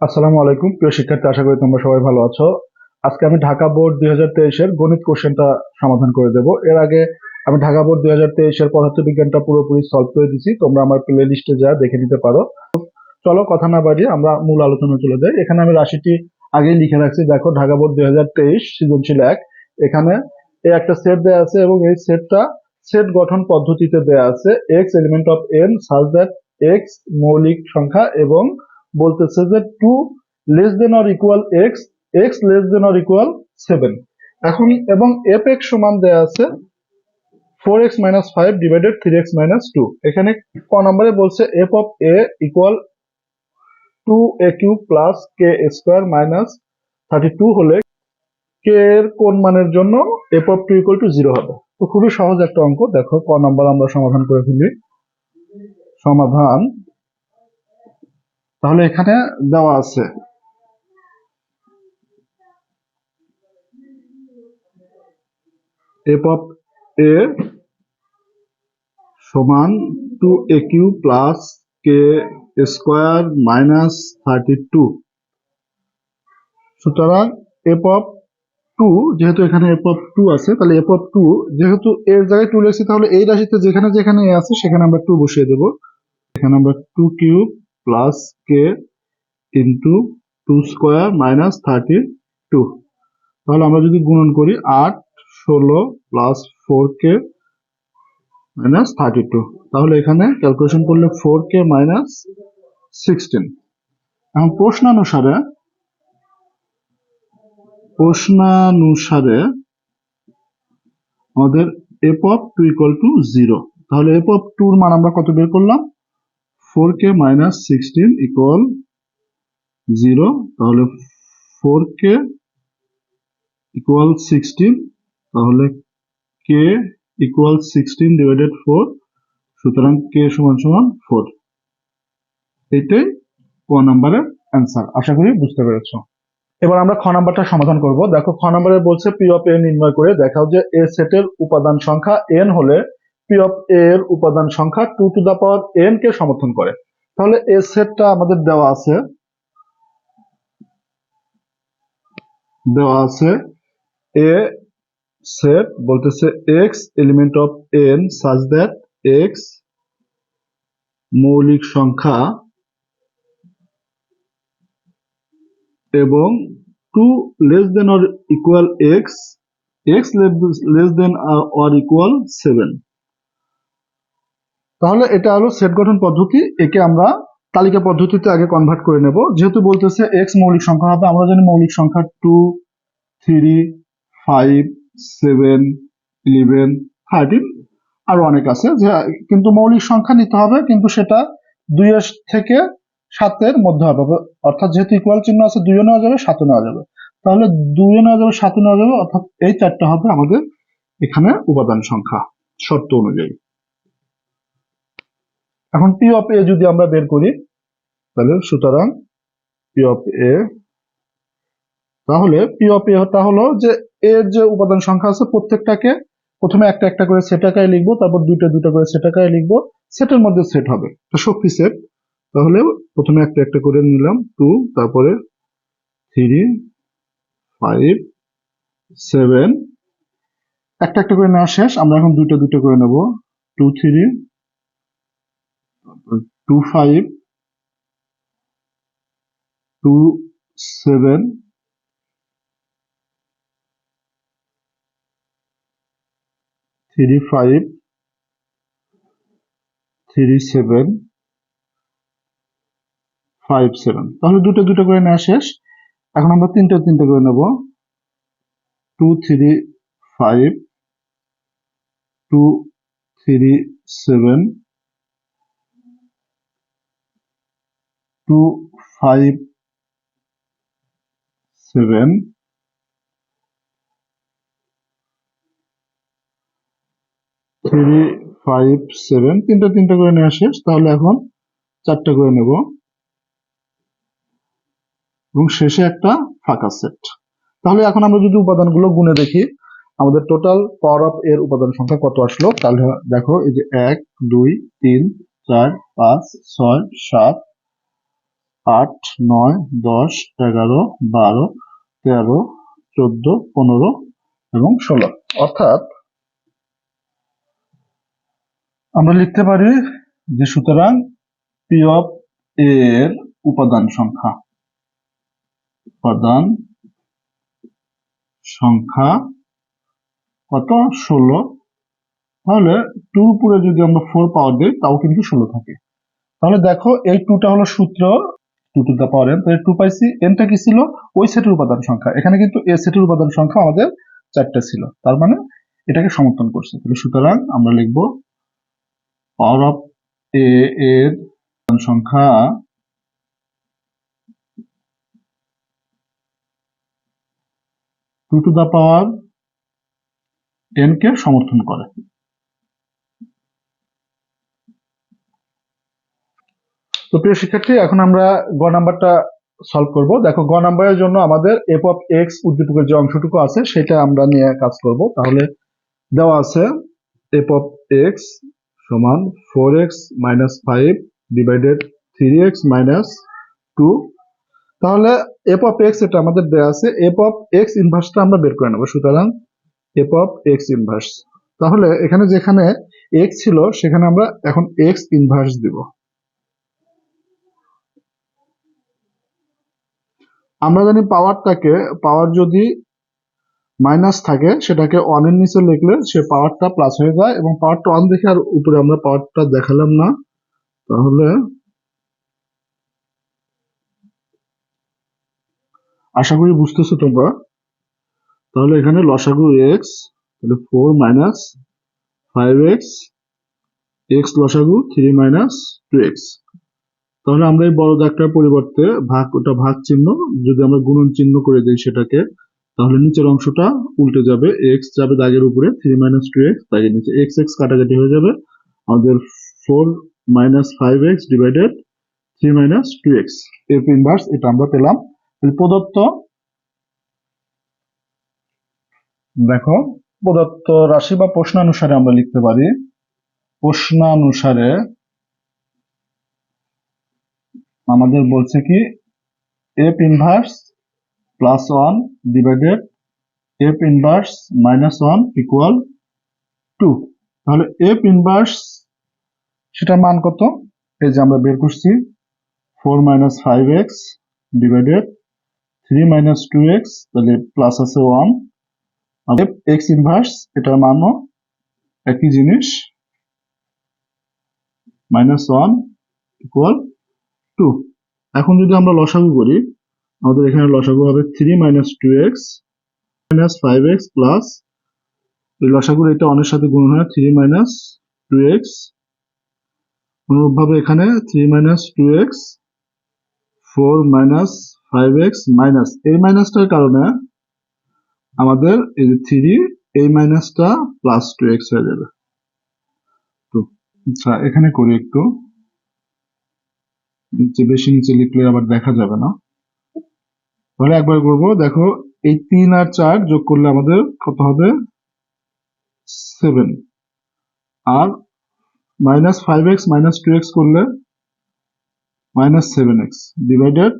আসসালামু আলাইকুম। প্রিয় শিক্ষার্থী, আশা করি তোমরা সবাই ভালো আছো। আজকে আমি ঢাকা বোর্ড দুই হাজার তেইশের গণিত কোশ্চেনটা সমাধান করে দেব। এর আগে আমি ঢাকা বোর্ড দুই হাজার তেইশের পদার্থ বিজ্ঞানটা পুরোপুরি সলভ করে দিছি। তোমরা আমার প্লে লিস্টে যা দেখে নিতে পারো। চলো কথা না বাড়িয়ে আমরা মূল আলোচনা চলে যাই। এখানে আমি রাশিটি আগেই লিখে রাখছি। দেখো, ঢাকা বোর্ড দুই হাজার তেইশ, সৃজনশীল এক। এখানে এই একটা সেট দেওয়া আছে এবং এই সেটটা সেট গঠন পদ্ধতিতে দেওয়া আছে। X element of n such that x মৌলিক সংখ্যা এবং বলতেছে যে two less than or equal x x less than or equal seven এখন এবং এফ এক্স সমান দেওয়া আছে four x minus five divided three x minus two এখানে ক নম্বরে বলছে f of a equal to a cube plus k square minus thirty two হলে কে এর কোন মানের জন্য f of two equal to zero হবে? তো খুবই সহজ একটা অঙ্ক। দেখো ক নম্বর আমরা সমাধান করে ফেলি। সমাধান। তাহলে এখানে দেওয়া আছে। এফ অফ এ সমান to a cube plus k square minus thirty two সুতরাং এফ অফ টু যেহেতু এখানে এফ অফ টু আছে, তাহলে এফ অফ টু যেহেতু এর জায়গায় টু লিখছি, তাহলে এই রাশিতে যেখানে যেখানে আছে, সেখানে আমরা টু বসিয়ে দেবো। এখানে আমরা two cube plus k into two square minus thirty two তাহলে আমরা যদি গুণন করি আট, ষোলো plus four k minus thirty two তাহলে এখানে ক্যালকুলেশন করলে ফোর কে মাইনাস সিক্সটিন এখন প্রশ্নানুসারে প্রশ্নানুসারে আমাদের f of two equal to zero তাহলে এফ অফ টুর মান আমরা কত বের করলাম? Four k minus sixteen equal zero তাহলে ফোর কে ইকুয়াল সিক্সটিন তাহলে k equal sixteen divided four সুতরাং কে সমান সমান ফোর এটাই ক নাম্বারের অ্যান্সার আশা করি বুঝতে পেরেছ। এবার আমরা খ নাম্বারটা সমাধান করব। দেখো, খ নাম্বারে বলছে পি অফ এ নির্ণয় করে দেখাও যে এ সেটের উপাদান সংখ্যা এন হলে পি অফ এ এর উপাদান সংখ্যা two to the power n কে সমর্থন করে। তাহলে এ সেটটা আমাদের দেওয়া আছে। দেওয়া আছে এ সেট বলতেছে x element of n such that x মৌলিক সংখ্যা এবং two less than or equal x x less than or equal seven তাহলে এটা হলো সেট গঠন পদ্ধতি, একে আমরা তালিকা পদ্ধতিতে আগে কনভার্ট করে নেব। যেহেতু বলতেছে এক্স মৌলিক সংখ্যা হবে, আমরা জানি মৌলিক সংখ্যা two three five seven eleven thirteen আরও অনেক আছে। যে, কিন্তু মৌলিক সংখ্যা নিতে হবে, কিন্তু সেটা দুইয়ের থেকে সাতের মধ্যে হবে। অর্থাৎ যেহেতু ইকুয়াল চিহ্ন আছে, দুইও নেওয়া যাবে, সাতও নেওয়া যাবে। তাহলে দুইও নেওয়া যাবে, সাতও নেওয়া যাবে, অর্থাৎ এই চারটা হবে আমাদের এখানে উপাদান সংখ্যা শর্ত অনুযায়ী। এখন পি অফ এ যদি আমরা বের করি, তাহলে সুতরাং পি অফ এ তাহলে পি অফ এটা হলো যে এর যে উপাদান সংখ্যা আছে প্রত্যেকটাকে প্রথমে একটা একটা করে সেটাকায় লিখব, তারপর দুইটা দুটা করে সেটাকায় লিখব সেটের মধ্যে সেট হবে। শক্তি সেট তাহলে প্রথমে একটা একটা করে নিলাম টু তারপরে থ্রি ফাইভ সেভেন একটা একটা করে নেওয়া শেষ, আমরা এখন দুটো দুটো করে নেব। Two three two five two seven three five three seven five seven তাহলে দুটো দুটো করে নেওয়া শেষ। এখন আমরা তিনটে তিনটে করে নেব। Two three five two three seven two five seven three five seven, তিনটা তিনটা করে নেওয়া শেষ। তাহলে এখন চারটা করে নেব। এবং শেষে একটা ফাঁকা সেট। তাহলে এখন আমরা যদি উপাদানগুলো গুনে দেখি, আমাদের টোটাল পাওয়ার অফ এর উপাদান সংখ্যা কত আসলো? তাহলে দেখো, এই যে এক, দুই, তিন, চার, পাঁচ, ছয়, সাত আট, নয়, দশ, এগারো, বারো, তেরো, চোদ্দ, পনেরো এবং ষোলো। অর্থাৎ আমরা লিখতে পারি যে সুতরাং পি অফ এর উপাদান সংখ্যা উপাদান সংখ্যা কত? ষোলো। তাহলে টুর উপরে যদি আমরা ফোর পাওয়ার দিই, তাও কিন্তু ষোলো থাকে। তাহলে দেখো এই টুটা হলো সূত্র two to the power n তাহলে টু পাইছি এনটা কি ছিল? ওই সেটের উপাদান সংখ্যা। এখানে কিন্তু এ সেটের উপাদান সংখ্যা আমাদের চারটা ছিল। তার মানে এটাকে সমর্থন করছে। তাহলে সুতরাং আমরা লিখব পাওয়ার অফ এ এর সংখ্যা two to the power n কে সমর্থন করে। তো প্রিয় শিক্ষার্থী, এখন আমরা গ নাম্বারটা সলভ করব। দেখো, গ নাম্বারের জন্য আমাদের এফ অফ এক্স উদ্দীপকের যে অংশটুকু আছে, সেটা আমরা নিয়ে কাজ করব। তাহলে দেওয়া আছে এফ অফ এক্স সমান four x minus five divided three x minus two তাহলে এফ অফ এক্স এটা আমাদের দেওয়া আছে। এফ অফ এক্স ইনভার্সটা আমরা বের করে নেব, সুতরাং এফ অফ এক্স ইনভার্স তাহলে এখানে যেখানে এক্স ছিল, সেখানে আমরা এখন এক্স ইনভার্স দিব। আমরা জানি পাওয়ারটাকে পাওয়ার যদি মাইনাস থাকে, সেটাকে ওয়ানের নিচে লিখলে সে পাওয়ারটা প্লাস হয়ে যায় এবং পাওয়ারটা অন দেখে আর উপরে আমরা পাওয়ারটা দেখালাম না। তাহলে আশা করি বুঝতেছো তোমরা। তাহলে এখানে লসাগু এক্স তাহলে four minus five x x লসাগু থ্রি মাইনাস টু এক্স তাহলে আমরা এই বড় দাগটার পরিবর্তে ভাগ, ওটা ভাগ চিহ্ন, যদি আমরা গুণন চিহ্ন করে দিই সেটাকে, তাহলে নিচের অংশটা উল্টে যাবে এক্স যাবে দাগের উপরে থ্রি মাইনাস টু এক্স দাগের নিচে এক্স এক্স কাটাকাটি হয়ে যাবে, আমাদের four minus five x divided three minus two x f inverse এটা আমরা পেলাম। প্রদত্ত, দেখো, প্রদত্ত রাশি বা প্রশ্নানুসারে আমরা লিখতে পারি, প্রশ্নানুসারে আমাদের বলছে কি f inverse plus one divided f inverse minus one equal two তাহলে এফ ইনভার্স সেটার মান কত? এই যে আমরা বের করছি four minus five x divided three minus two x তাহলে প্লাস আছে ওয়ান এক্স ইনভার্স এটার মানও একই জিনিস মাইনাস ওয়ান ইকুয়াল টু এখন যদি আমরা লসাগু করি, আমাদের এখানে লসাগু হবে three minus two x minus five x plus লসাগুর এটা অনেক সাথে গুণ হয় থ্রি মাইনাস টু এক্স অনুরূপভাবে এখানে three minus two x four minus five x minus এই মাইনাসটার কারণে আমাদের এই যে থ্রি এই মাইনাসটা প্লাস টু এক্স হয়ে যাবে। তো আচ্ছা এখানে করি একটু। নিচে বেশি নিচে লিখলে আবার দেখা যাবে না। তাহলে একবার করব, দেখো, এই তিন আর চার যোগ করলে আমাদের কত হবে? সেভেন আর minus five x minus two x করলে minus seven x divided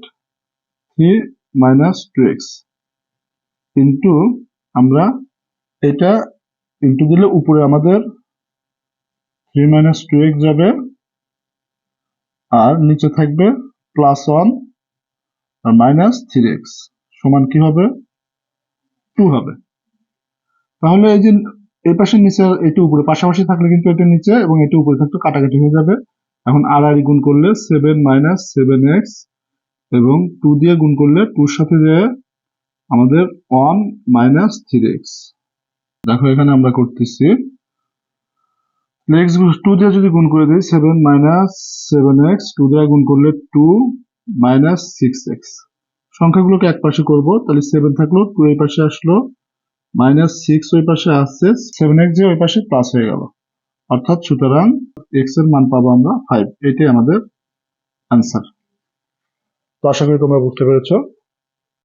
three minus two x into আমরা এটা ইন্টু দিলে উপরে আমাদের থ্রি মাইনাস টু এক্স যাবে। আর নিচে থাকবে প্লাস ওয়ান আর মাইনাস থ্রি এক্স সমান কি হবে? টু হবে। তাহলে এই যে এই পাশে নিচে এটা উপরে, পাশাপাশি থাকলে কিন্তু এটা নিচে এবং এটা উপরে থাকতো কাটাকাটি হয়ে যাবে। এখন আর আর গুণ করলে সেভেন মাইনাস সেভেন এক্স এবং টু দিয়ে গুণ করলে টুর সাথে যে আমাদের ওয়ান মাইনাস থ্রি এক্স দেখো এখানে আমরা করতেছি। এক্স টু দিয়ে যদি গুণ করে দিই seven minus seven x two দিয়ে গুণ করলে টু মাইনাস সিক্স এক্স সংখ্যাগুলোকে এক পাশে করব, তাহলে সেভেন থাকল টু এই পাশে আসলো মাইনাস সিক্স ওই পাশে আসছে সেভেন এক্স যে ওই পাশে প্লাস হয়ে গেল। অর্থাৎ সুতরাং এক্সের মান পাবো আমরা ফাইভ এটাই আমাদের অ্যান্সার তো আশা করি তোমরা বুঝতে পেরেছ।